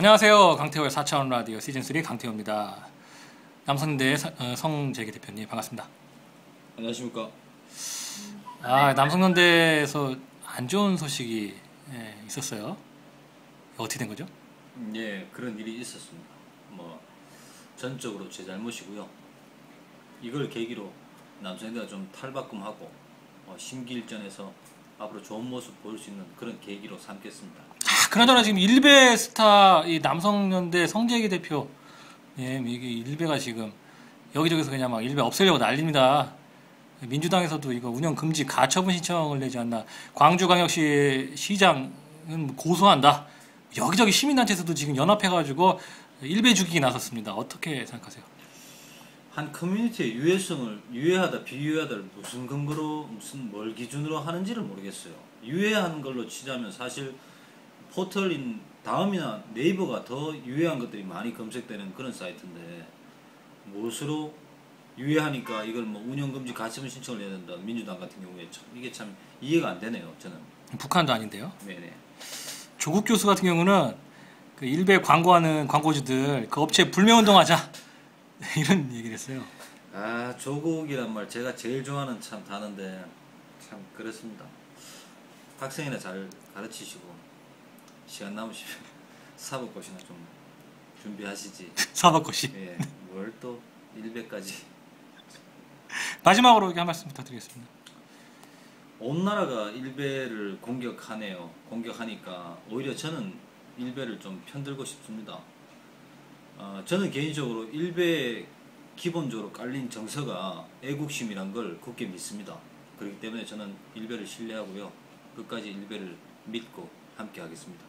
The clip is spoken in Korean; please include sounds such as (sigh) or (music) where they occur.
안녕하세요. 강태호의 4차원 라디오 시즌3 강태호입니다. 남성대 어, 성재기 대표님 반갑습니다. 안녕하십니까. 아, 남성연대에서 안 좋은 소식이 예, 있었어요. 어떻게 된 거죠? 음, 예, 그런 일이 있었습니다. 뭐 전적으로 제 잘못이고요. 이걸 계기로 남성대가 좀 탈바꿈하고 어, 심기일전에서 앞으로 좋은 모습 보일 수 있는 그런 계기로 삼겠습니다. 아, 그나저나 지금 일베 스타 이 남성연대 성재기 대표 예, 이게 일베가 지금 여기저기서 그냥 막 일베 없애려고 난립니다. 민주당에서도 이거 운영 금지 가처분 신청을 내지 않나. 광주광역시 시장은 고소한다. 여기저기 시민단체에서도 지금 연합해가지고 일베 죽이기 나섰습니다. 어떻게 생각하세요? 한 커뮤니티의 유해성을 유해하다 비유해하다를 무슨 근거로 무슨 뭘 기준으로 하는지를 모르겠어요. 유해한 걸로 치자면 사실 포털인 다음이나 네이버가 더 유해한 것들이 많이 검색되는 그런 사이트인데 무엇으로 유해하니까 이걸 뭐 운영금지 가처분 신청을 해야 된다. 민주당 같은 경우에 참 이게 참 이해가 안 되네요. 저는. 북한도 아닌데요. 네네. 조국 교수 같은 경우는 그 일베 광고하는 광고주들 그 업체 불매운동하자 (laughs) 이런 얘기를 했어요. 아 조국이란 말 제가 제일 좋아하는 참 단어인데 참 그렇습니다. 학생이나 잘 가르치시고 시간 남으시면 (laughs) 사법고시나 좀 준비하시지. (laughs) 사법고시. 예, 뭘 또 일배까지. (laughs) 마지막으로 한 말씀 부탁드리겠습니다. 온 나라가 일배를 공격하네요. 공격하니까 오히려 저는 일배를 좀 편들고 싶습니다. 어, 저는 개인적으로 일배에 기본적으로 깔린 정서가 애국심이란 걸 굳게 믿습니다. 그렇기 때문에 저는 일배를 신뢰하고요. 끝까지 일배를 믿고 함께 하겠습니다.